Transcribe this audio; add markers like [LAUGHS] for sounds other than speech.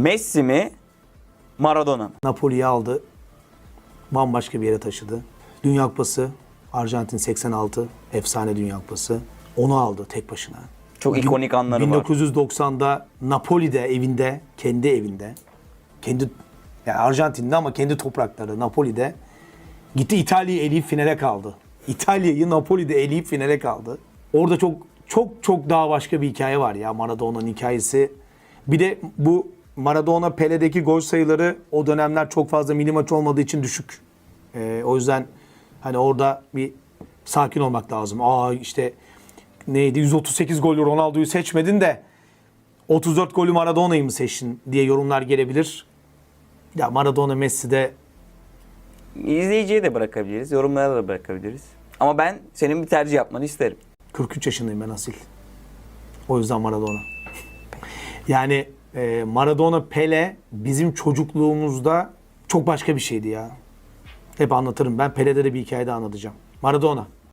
Messi mi? Maradona mı? Napoli'yi aldı. Bambaşka bir yere taşıdı. Dünya Kupası Arjantin 86 efsane Dünya Kupası. Onu aldı tek başına. Çok ikonik anları var. 1990'da Napoli'de evinde, kendi evinde, kendi yani Arjantin'de ama kendi toprakları Napoli'de gitti İtalya'yı eleyip finale kaldı. İtalya'yı Napoli'de eleyip finale kaldı. Orada çok çok çok daha başka bir hikaye var ya Maradona'nın hikayesi. Bir de bu Maradona Pele'deki gol sayıları o dönemler çok fazla milli maç olmadığı için düşük. Ee, o yüzden hani orada bir sakin olmak lazım. Aa işte neydi 138 golü Ronaldo'yu seçmedin de 34 golü Maradona'yı mı seçtin diye yorumlar gelebilir. Ya Maradona Messi'de İzleyiciye de bırakabiliriz, yorumlara da bırakabiliriz. Ama ben senin bir tercih yapmanı isterim. 43 yaşındayım ben asil. O yüzden Maradona. [LAUGHS] Yani e, Maradona Pele bizim çocukluğumuzda çok başka bir şeydi ya. Hep anlatırım. Ben Pele'de de bir hikaye de anlatacağım. Maradona.